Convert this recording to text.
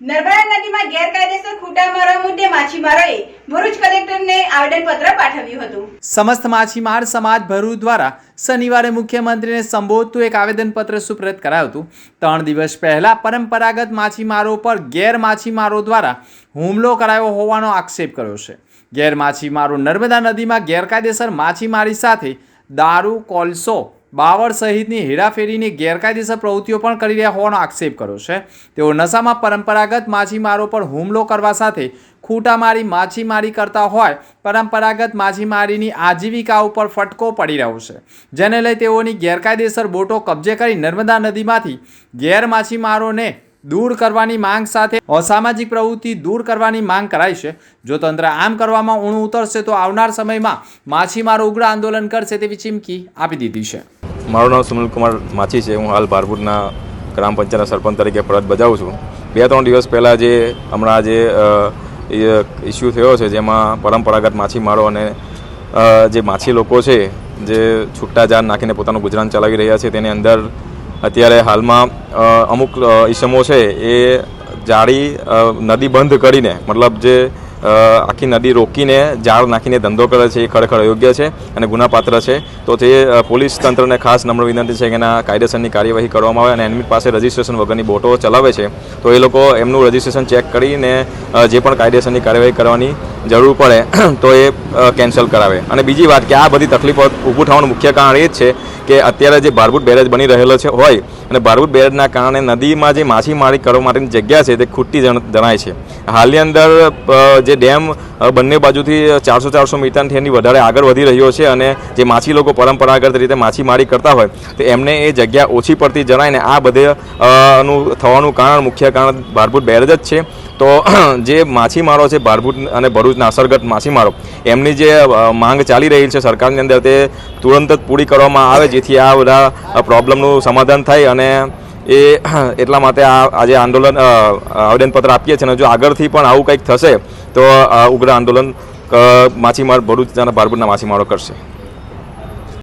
નર્મદા નદીમાં ગેરકાયદેસર ખૂટા મારવા મુદ્દે માછીમારોએ ભરૂચ કલેક્ટરને આવેદનપત્ર પાઠવ્યું હતું. સમસ્ત માછીમાર સમાજ ભરૂચ દ્વારા શનિવારે મુખ્યમંત્રીને સંબોધતું એક આવેદનપત્ર સુપ્રત કરાયું હતું. ત્રણ દિવસ પહેલા પરંપરાગત માછીમારો પર ગેર માછીમારો દ્વારા હુમલો કરાયો હોવાનો આક્ષેપ કર્યો છે. ગેર માછીમારો નર્મદા નદીમાં ગેરકાયદેસર માછીમારી સાથે દારૂ, કોલસો બાવળ સહિતની હેરાફેરીની ગેરકાયદેસર પ્રવૃત્તિઓ પણ કરી રહ્યા હોવાનો આક્ષેપ કર્યો છે. તેઓ નશામાં પરંપરાગત માછીમારો પર હુમલો કરવા સાથે ખૂંટામારી માછીમારી કરતા હોય, પરંપરાગત માછીમારીની આજીવિકા ઉપર ફટકો પડી રહ્યો છે. જેને લઈ તેઓની ગેરકાયદેસર બોટો કબજે કરી નર્મદા નદીમાંથી ગેર માછીમારોને દૂર કરવાની માંગ સાથે અસામાજિક પ્રવૃત્તિ દૂર કરવાની માંગ કરાઈ છે. જો તંત્ર આમ કરવામાં ઊણું ઉતરશે તો આવનાર સમયમાં માછીમારો ઉગ્ર આંદોલન કરશે તેવી ચીમકી આપી દીધી છે. મારું નામ સુનિલ કુમાર માછી છે. હું હાલ ભારપુરના ગ્રામ પંચાયતના સરપંચ તરીકે ફરજ બજાવું છું. બે ત્રણ દિવસ પહેલાં જે હમણાં જે ઇસ્યુ થયો છે જેમાં પરંપરાગત માછીમારો અને જે માછી લોકો છે, જે છૂટા જાળ નાખીને પોતાનું ગુજરાન ચલાવી રહ્યા છે તેની અંદર અત્યારે હાલમાં અમુક ઈસમો છે એ જાળી નદી બંધ કરીને, મતલબ જે આખી નદી રોકીને જાળ નાખીને ધંધો કરે છે, એ ખરેખર અયોગ્ય છે અને ગુનાપાત્ર છે. તો તે પોલીસ તંત્રને ખાસ નમ્ર વિનંતી છે કે એના કાયદેસરની કાર્યવાહી કરવામાં આવે અને એમની પાસે રજિસ્ટ્રેશન વગરની બોટો ચલાવે છે. તો એ લોકો એમનું રજિસ્ટ્રેશન ચેક કરીને જે પણ કાયદેસરની કાર્યવાહી કરવાની જરૂર પડે, તો એ કેન્સલ કરાવે. અને બીજી વાત કે આ બધી તકલીફો ઊભું થવાનું મુખ્ય કારણ એ જ છે કે અત્યારે જે ભારભૂત બેરેજ બની રહેલો છે હોય અને ભારભૂત બેરેજના કારણે નદીમાં જે માછીમારી કરવા માટેની જગ્યા છે તે ખૂટતી જણ- જણાય છે. હાલની અંદર જે ડેમ બંને બાજુથી ચારસો ચારસો મીટરથી એની વધારે આગળ વધી રહ્યો છે અને જે માછી લોકો પરંપરાગત રીતે માછીમારી કરતા હોય, તો એમને એ જગ્યા ઓછી પડતી જણાય ને આ બધે નું થવાનું કારણ, મુખ્ય કારણ ભારભૂત બેરેજ જ છે. તો, જે માછીમારો છે ભારભૂત અને ભરૂચના અસરગત માછીમારો, એમની જે માંગ ચાલી રહી છે સરકારની અંદર તે તુરંત જ પૂરી કરવામાં આવે, જેથી આ બધા પ્રોબ્લેમનું સમાધાન થાય અને એ એટલા માટે આ આજે આંદોલન આવેદનપત્ર આપીએ છીએ અને જો આગળથી પણ આવું કંઈક થશે, તો ઉગ્ર આંદોલન માછીમાર ભરૂચ અને ભારભૂતના માછીમારો કરશે.